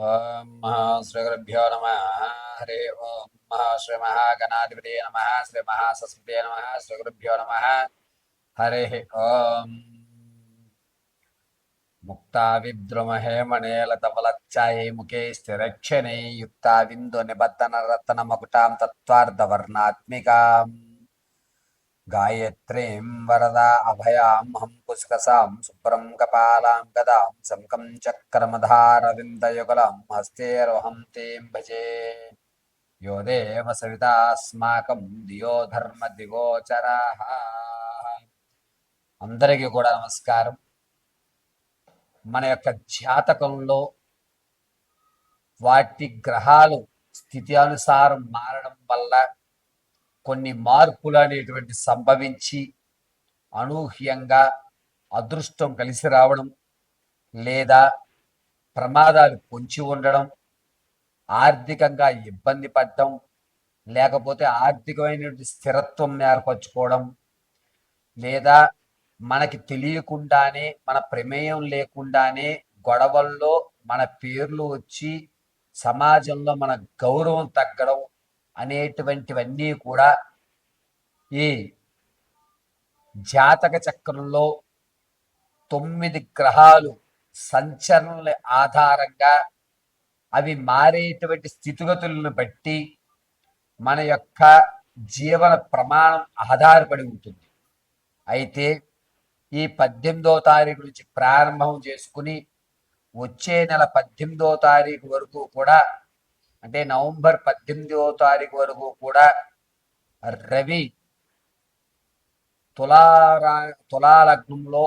ఓం శ్రీగురుభ్యో నమ. హరి ఓం మహాశ్రీ మహాగణాధిపతి నమ. శ్రీ మహాసస్మృతి నమ. శ్రీగురుభ్యో నమ. హరి ఓం. ముక్తా విద్రుమహేమణేలతవలచ్చాయై ముఖే స్థిరక్షణే. యుక్తావిందు నిబద్ధన రత్నమకుటాం తత్వార్ధవర్ణాత్మికాం గాయత్రీం వరదా అభయాం హం పుష్కసాం శుభ్రం కపాలాం గదాం శంకం చక్రమధారవిందయుగలం హస్తేరోహం తీం భజే యో దేవ సవితాస్మాకం దియో ధర్మ దిగోచరా అందరికీ కూడా నమస్కారం. మన యొక్క జాతకంలో వాటి గ్రహాలు స్థితి అనుసారం మారడం వల్ల కొన్ని మార్పులు అనేటువంటి సంభవించి అనూహ్యంగా అదృష్టం కలిసి రావడం లేదా ప్రమాదాలు పొంచి ఉండడం ఆర్థికంగా ఇబ్బంది పడటం లేకపోతే ఆర్థికమైనటువంటి స్థిరత్వం ఏర్పరచుకోవడం లేదా మనకి తెలియకుండానే మన ప్రమేయం లేకుండానే గొడవల్లో మన పేర్లు వచ్చి సమాజంలో మన గౌరవం తగ్గడం అనేటువంటివన్నీ కూడా ఈ జాతక చక్రంలో తొమ్మిది గ్రహాలు సంచలనల ఆధారంగా అవి మారేటువంటి స్థితిగతులను బట్టి మన యొక్క జీవన ప్రమాణం ఆధారపడి ఉంటుంది. అయితే ఈ పద్దెనిమిదో తారీఖు నుంచి ప్రారంభం చేసుకుని వచ్చే నెల పద్దెనిమిదో తారీఖు వరకు కూడా అంటే నవంబర్ పద్దెనిమిదో తారీఖు వరకు కూడా రవి తులారా తులాలగ్నంలో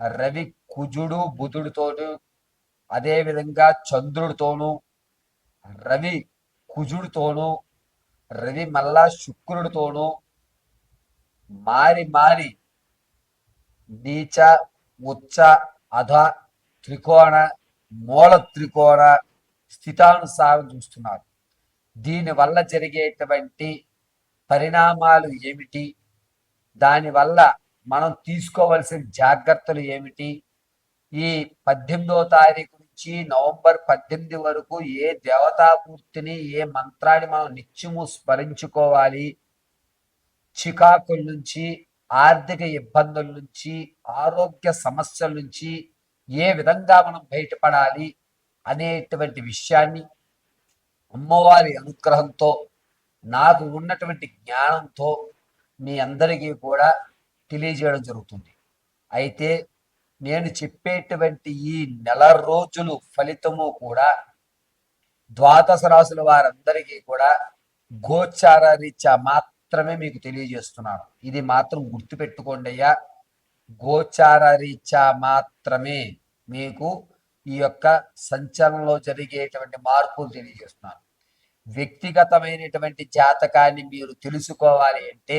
రవి కుజుడు బుధుడితోను అదేవిధంగా చంద్రుడితోనూ రవి కుజుడితోనూ రవి మళ్ళా శుక్రుడితోనూ మారి మారి నీచ ఉచ్చ అధ త్రికోణ మూల త్రికోణ స్థితానుసారం చూస్తున్నారు. దీనివల్ల జరిగేటువంటి పరిణామాలు ఏమిటి? దానివల్ల మనం తీసుకోవలసిన జాగ్రత్తలు ఏమిటి? ఈ పద్దెనిమిదో తారీఖు నుంచి నవంబర్ పద్దెనిమిది వరకు ఏ దేవతామూర్తిని ఏ మంత్రాన్ని మనం నిత్యము స్మరించుకోవాలి? చికాకుల నుంచి ఆర్థిక ఇబ్బందుల నుంచి ఆరోగ్య సమస్యల నుంచి ఏ విధంగా మనం బయటపడాలి అనేటువంటి విషయాన్ని అమ్మవారి అనుగ్రహంతో నాకు ఉన్నటువంటి జ్ఞానంతో మీ అందరికీ కూడా తెలియజేయడం జరుగుతుంది. అయితే నేను చెప్పేటువంటి ఈ నెల రోజులు ఫలితము కూడా ద్వాదశ రాసుల వారందరికీ కూడా గోచార రీత్యా మాత్రమే మీకు తెలియజేస్తున్నాను. ఇది మాత్రం గుర్తుపెట్టుకోండి అయ్యా. గోచార రీత్యా మాత్రమే మీకు ఈ యొక్క సంచలనంలో జరిగేటువంటి మార్పులు తెలియజేస్తున్నాను. వ్యక్తిగతమైనటువంటి జాతకాన్ని మీరు తెలుసుకోవాలి అంటే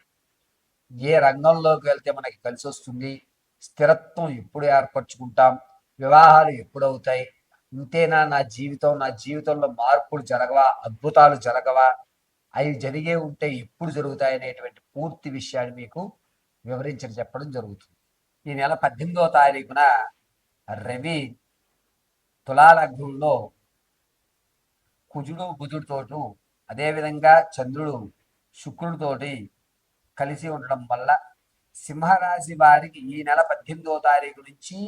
ఏ రంగంలోకి వెళ్తే మనకి కలిసి వస్తుంది? స్థిరత్వం ఎప్పుడు ఏర్పరచుకుంటాం? వివాహాలు ఎప్పుడవుతాయి ఇంతేనా నా జీవితం? నా జీవితంలో మార్పులు జరగవా? అద్భుతాలు జరగవా? అవి జరిగే ఉంటే ఎప్పుడు జరుగుతాయి అనేటువంటి పూర్తి విషయాన్ని మీకు వివరించడం చెప్పడం జరుగుతుంది. ఈ నెల పద్దెనిమిదవ తారీఖున రవి తులాలగ్నంలో కుజుడు బుధుడితోటు అదేవిధంగా చంద్రుడు శుక్రుడితోటి కలిసి ఉండడం వల్ల సింహరాశి వారికి ఈ నెల పద్దెనిమిదవ తారీఖు నుంచి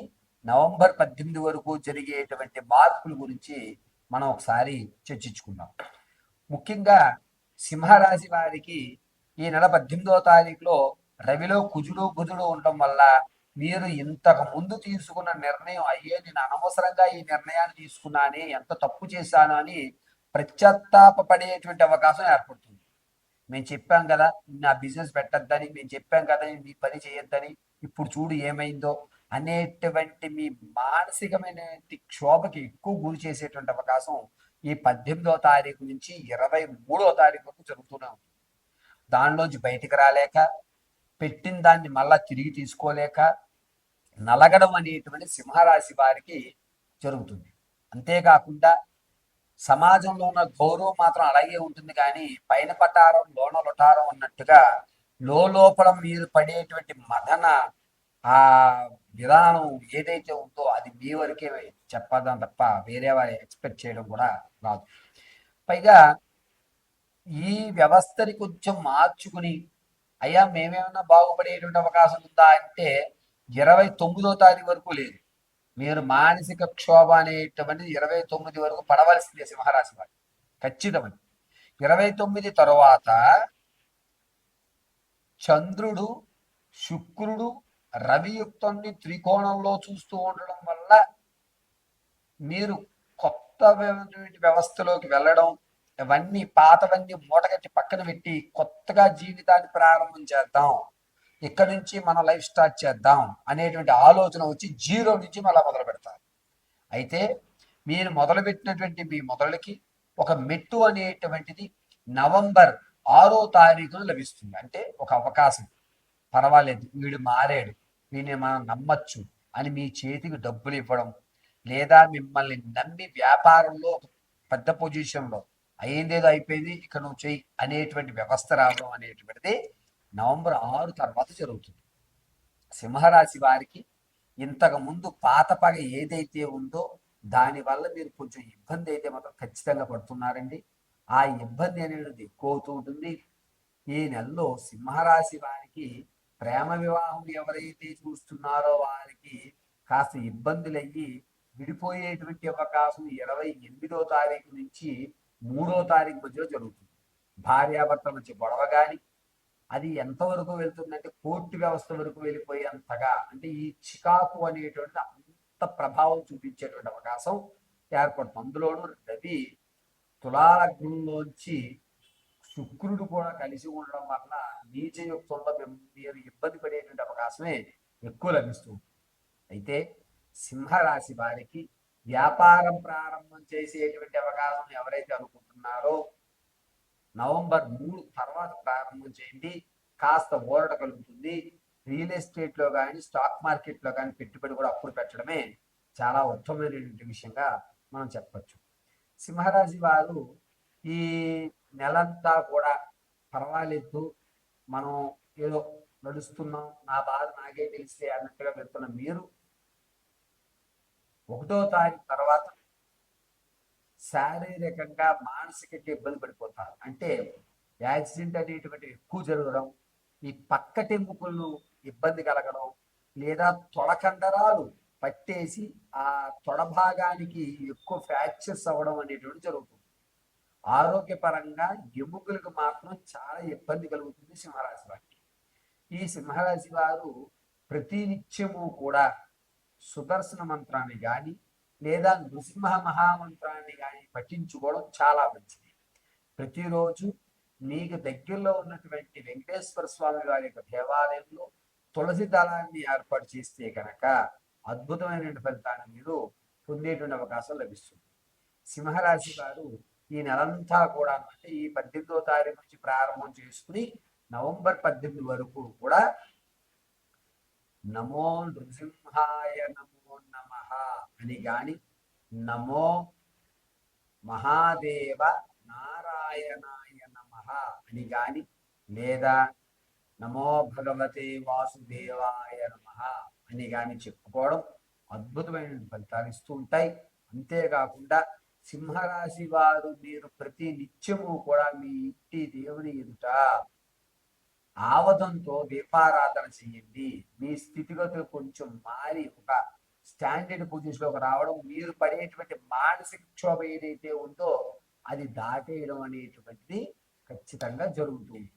నవంబర్ పద్దెనిమిది వరకు జరిగేటువంటి మార్పుల గురించి మనం ఒకసారి చర్చించుకుందాం. ముఖ్యంగా సింహరాశి వారికి ఈ నెల పద్దెనిమిదవ తారీఖులో రవిలో కుజుడు బుధుడు ఉండడం వల్ల మీరు ఇంతకు ముందు తీసుకున్న నిర్ణయం అయ్యే నేను అనవసరంగా ఈ నిర్ణయాన్ని తీసుకున్నానే ఎంత తప్పు చేశాను అని ప్రత్యత్తాపడేటువంటి అవకాశం ఏర్పడుతుంది. మేము చెప్పాం కదా నా బిజినెస్ పెట్టద్దని మేము చెప్పాం కదా మీ పని చేయొద్దని ఇప్పుడు చూడు ఏమైందో అనేటువంటి మీ మానసికమైన క్షోభకి ఎక్కువ గురి చేసేటువంటి అవకాశం ఈ పద్దెనిమిదో తారీఖు నుంచి ఇరవై మూడో తారీఖు వరకు జరుగుతూనే ఉంది. దానిలోంచి బయటికి రాలేక పెట్టిన దాన్ని మళ్ళా తిరిగి తీసుకోలేక నలగడం అనేటువంటి సింహరాశి వారికి జరుగుతుంది. అంతేకాకుండా సమాజంలో ఉన్న గౌరవం మాత్రం అలాగే ఉంటుంది కానీ పైన పటారం లోన లొటారం అన్నట్టుగా లోపల మీరు పడేటువంటి మదన ఆ విధానం ఏదైతే ఉందో అది మీ వరకే చెప్పదాం తప్ప వేరే వారి ఎక్స్పెక్ట్ చేయడం కూడా రాదు. పైగా ఈ వ్యవస్థని కొంచెం మార్చుకుని అయ్యా మేమేమన్నా బాగుపడేటువంటి అవకాశం ఉందా? అంటే ఇరవై తొమ్మిదో తారీఖు వరకు లేదు. మీరు మానసిక క్షోభ అనేటువంటిది ఇరవై తొమ్మిది వరకు పడవలసిందే సింహరాశి వారు. ఖచ్చితమని ఇరవై తొమ్మిది తరువాత చంద్రుడు శుక్రుడు రవియుక్తాన్ని త్రికోణంలో చూస్తూ ఉండడం వల్ల మీరు కొత్త వ్యవ- వ్యవస్థలోకి వెళ్ళడం ఇవన్నీ పాతవన్నీ మూటగట్టి పక్కన పెట్టి కొత్తగా జీవితాన్ని ప్రారంభం చేద్దాం. ఇక్కడ నుంచి మన లైఫ్ స్టార్ట్ చేద్దాం అనేటువంటి ఆలోచన వచ్చి జీరో నుంచి మళ్ళీ మొదలు పెడతారు. అయితే మీరు మొదలుపెట్టినటువంటి మీ మొదలకి ఒక మెట్టు అనేటువంటిది నవంబర్ ఆరో తారీఖున లభిస్తుంది. అంటే ఒక అవకాశం. పర్వాలేదు వీడు మారాడు. వీడిని మనం నమ్మచ్చు అని మీ చేతికి డబ్బులు ఇవ్వడం లేదా మిమ్మల్ని నమ్మి వ్యాపారంలో ఒక పెద్ద పొజిషన్లో అయ్యిందేదో అయిపోయింది ఇక నువ్వు చెయ్యి అనేటువంటి వ్యవస్థ రావడం అనేటువంటిది నవంబర్ ఆరు తర్వాత జరుగుతుంది. సింహరాశి వారికి ఇంతకు ముందు పాత పగ ఏదైతే ఉందో దానివల్ల మీరు కొంచెం ఇబ్బంది అయితే మాత్రం ఖచ్చితంగా పడుతున్నారండి. ఆ ఇబ్బంది అనేది ఎక్కువ అవుతూ ఉంటుంది. ఈ నెలలో సింహరాశి వారికి ప్రేమ వివాహం ఎవరైతే చూస్తున్నారో వారికి కాస్త ఇబ్బందులు అయ్యి విడిపోయేటువంటి అవకాశం ఇరవై ఎనిమిదో తారీఖు నుంచి మూడో తారీఖు మధ్యలో జరుగుతుంది. భార్యాభర్తల మధ్య గొడవ కానీ అది ఎంతవరకు వెళ్తుందంటే కోర్టు వ్యవస్థ వరకు వెళ్ళిపోయేంతగా అంటే ఈ చికాకు అనేటువంటి అంత ప్రభావం చూపించేటువంటి అవకాశం ఏర్పడుతుంది. అందులోనూ రవి తులాలగ్నంలోంచి శుక్రుడు కూడా కలిసి ఉండడం వల్ల నీచయుక్తంలో మీరు ఇబ్బంది పడేటువంటి అవకాశమే ఎక్కువ లభిస్తుంది అయితే సింహరాశి వారికి వ్యాపారం ప్రారంభం చేసేటువంటి అవకాశం ఎవరైతే అనుకుంటున్నారో నవంబర్ మూడు తర్వాత ప్రారంభం చేయండి. కాస్త ఊరట కలుగుతుంది. రియల్ ఎస్టేట్లో కానీ స్టాక్ మార్కెట్లో కానీ పెట్టుబడి కూడా అప్పుడు పెట్టడమే చాలా ఉత్తమమైనటువంటి విషయంగా మనం చెప్పచ్చు. సింహరాశి వారు ఈ నెలంతా కూడా పర్వాలేదు. మనం ఏదో నడుస్తున్నాం. నా బాధ నాకే తెలిస్తే అన్నట్టుగా వెళ్తున్న మీరు ఒకటో తారీఖు తర్వాత శారీరకంగా మానసికంగా ఇబ్బంది పడిపోతారు. అంటే యాక్సిడెంట్ అనేటువంటి ఎక్కువ జరగడం ఈ పక్కటెముకలు ఇబ్బంది కలగడం లేదా తొడకండరాలు పట్టేసి ఆ తొడ భాగానికి ఎక్కువ ఫ్రాక్చర్స్ అవ్వడం అనేటువంటి జరుగుతుంది. ఆరోగ్యపరంగా ఎముకలకు మాత్రం చాలా ఇబ్బంది కలుగుతుంది సింహరాశి వారికి. ఈ సింహరాశి వారు ప్రతినిత్యము కూడా సుదర్శన మంత్రాన్ని కానీ లేదా నృసింహ మహామంత్రాన్ని కానీ పఠించుకోవడం చాలా మంచిది. ప్రతిరోజు మీకు దగ్గరలో ఉన్నటువంటి వెంకటేశ్వర స్వామి వారి యొక్క దేవాలయంలో తులసి దళాన్ని ఏర్పాటు చేస్తే కనుక అద్భుతమైన ఫలితాన్ని మీరు పొందేటువంటి అవకాశం లభిస్తుంది. సింహరాశి వారు ఈ నెలంతా కూడా అంటే ఈ పద్దెనిమిదో తారీఖు నుంచి ప్రారంభం చేసుకుని నవంబర్ పద్దెనిమిది వరకు కూడా నమో నృసింహాయ నమో నమ అని గాని నమో మహాదేవ నారాయణాయ నమ అని గాని లేదా నమో భగవతే వాసుదేవాయ నమ అని గాని చెప్పుకోవడం అద్భుతమైన ఫలితాలు ఇస్తూ ఉంటాయి. అంతేకాకుండా సింహరాశి వారు మీరు ప్రతి నిత్యము కూడా మీ ఇంటి దేవుని ఎదుట ఆవదంతో దీపారాధన చేయండి. మీ స్థితిగతులు కొంచెం మారి ఒక స్టాండర్డ్ పొజిషన్లోకి రావడం మీరు పడేటువంటి మానసిక క్షోభ ఏదైతే ఉందో అది దాటేయడం అనేటువంటిది ఖచ్చితంగా జరుగుతుంది